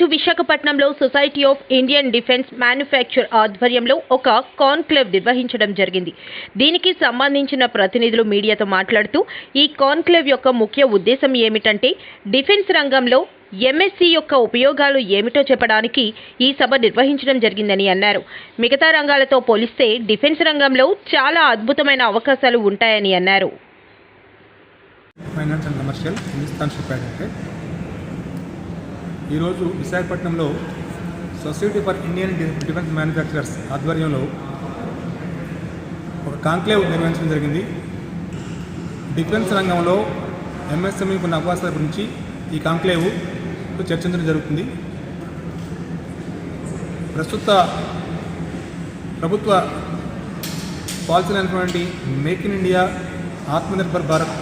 ఈరోజు విశాఖపట్నంలో society of Indian defence manufacture ఆధ్వర్యంలో ఒక కాన్క్లేవ్ నిర్వహించడం జరిగింది. దీనికి సంబంధించిన ప్రతినిధులు మీడియాతో మాట్లాడుతూ ఈ కాన్క్లేవ్ యొక్క ముఖ్య ఉద్దేశం ఏమిటంటే డిఫెన్స్ రంగంలో ఎంఎస్సి యొక్క ఉపయోగాలు ఏమిటో చెప్పడానికి ఈ సభ నిర్వహించడం జరిగిందని అన్నారు. మిగతా రంగాలతో పోలిస్తే డిఫెన్స్ రంగంలో చాలా అద్భుతమైన అవకాశాలు ఉంటాయని అన్నారు. Finance and commercial Hindustan ship అంటే ఈరోజు విశాఖపట్నంలో society for Indian defence manufacturers ఆధ్వర్యంలో ఒక కాంక్లేవ్ నిర్వహించడం జరిగింది. డిఫెన్స్ రంగంలో ఎంఎస్ఎంఈ ఉన్న అవకాశాల గురించి ఈ కాంక్లేవ్ చర్చించడం జరుగుతుంది. ప్రస్తుత ప్రభుత్వ పాలసీలు అయినటువంటి make in India Atmanirbhar Bharat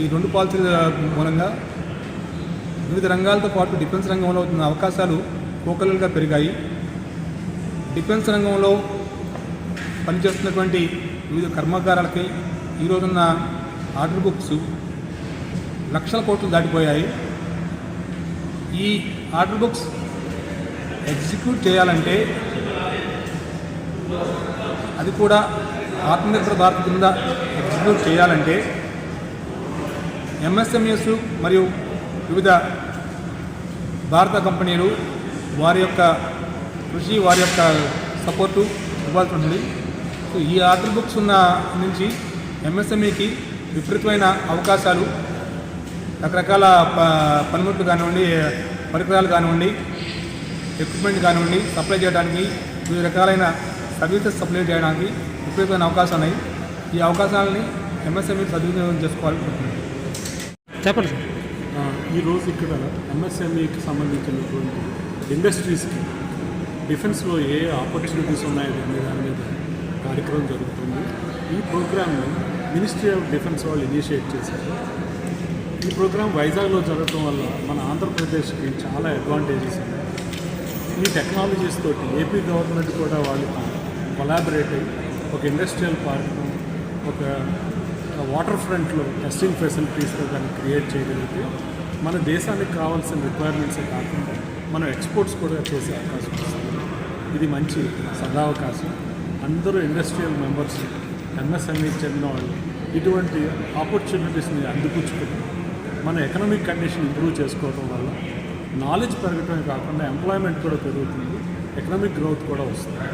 ఈ రెండు పాలసీల మూలంగా వివిధ రంగాలతో పాటు డిఫెన్స్ రంగంలో ఉన్న అవకాశాలు కోకలుగా పెరిగాయి. డిఫెన్స్ రంగంలో పనిచేస్తున్నటువంటి వివిధ కర్మాగారాలకి ఈ రోజున్న ఆర్డర్ బుక్స్ లక్షల కోట్లు దాటిపోయాయి. ఈ ఆర్డర్ బుక్స్ ఎగ్జిక్యూట్ చేయాలంటే అది కూడా ఆత్మనిర్భర భారత్ కింద ఎగ్జిక్యూట్ చేయాలంటే ఎంఎస్ఎంఎస్ మరియు వివిధ భారత కంపెనీలు వారి యొక్క కృషి వారి యొక్క సపోర్టు ఇవ్వాల్సి ఉంటుంది. సో ఈ ఆర్డర్ బుక్స్ ఉన్న నుంచి ఎంఎస్ఎంఈకి విపరీతమైన అవకాశాలు రకరకాల ప పనిముట్లు కానివ్వండి పరికరాలు కానివ్వండి ఎక్విప్మెంట్ కానివ్వండి సప్లై చేయడానికి వివిధ రకాలైన సర్వీసెస్ సప్లై చేయడానికి విపరీతమైన అవకాశాలు ఉన్నాయి. ఈ అవకాశాలని ఎంఎస్ఎంఈ సద్వినియోగం చేసుకోవాలనుకుంటున్నాను. చెప్పండి సార్. ఈరోజు ఇక్కడ ఎంఎస్ఎంఈకి సంబంధించినటువంటి ఇండస్ట్రీస్కి డిఫెన్స్లో ఏ ఆపర్చునిటీస్ ఉన్నాయో దాని మీద కార్యక్రమం జరుగుతుంది. ఈ ప్రోగ్రామ్ను మినిస్ట్రీ ఆఫ్ డిఫెన్స్ వాళ్ళు ఇనిషియేట్ చేశారు. ఈ ప్రోగ్రామ్ వైజాగ్లో జరగడం వల్ల మన ఆంధ్రప్రదేశ్కి చాలా అడ్వాంటేజెస్ ఉన్నాయి. ఈ టెక్నాలజీస్ తోటి ఏపీ గవర్నమెంట్ కూడా వాళ్ళకి కొలాబరేట్ అయ్యి ఒక ఇండస్ట్రియల్ పార్క్ను ఒక వాటర్ ఫ్రంట్లో టెస్టింగ్ ఫెసిలిటీస్ దాన్ని క్రియేట్ చేయగలిగితే మన దేశానికి కావాల్సిన రిక్వైర్మెంట్సే కాకుండా మనం ఎక్స్పోర్ట్స్ కూడా చేసే అవకాశం వస్తుంది. ఇది మంచి సదావకాశం. అందరూ ఇండస్ట్రియల్ మెంబర్స్ ఎంఎస్ఎంఈకి చెందిన వాళ్ళు ఇటువంటి ఆపర్చునిటీస్ని అందిపుచ్చుకుని మన ఎకనామిక్ కండిషన్ ఇంప్రూవ్ చేసుకోవడం వల్ల నాలెడ్జ్ పెరగటమే కాకుండా ఎంప్లాయ్మెంట్ కూడా పెరుగుతుంది. ఎకనామిక్ గ్రోత్ కూడా వస్తుంది.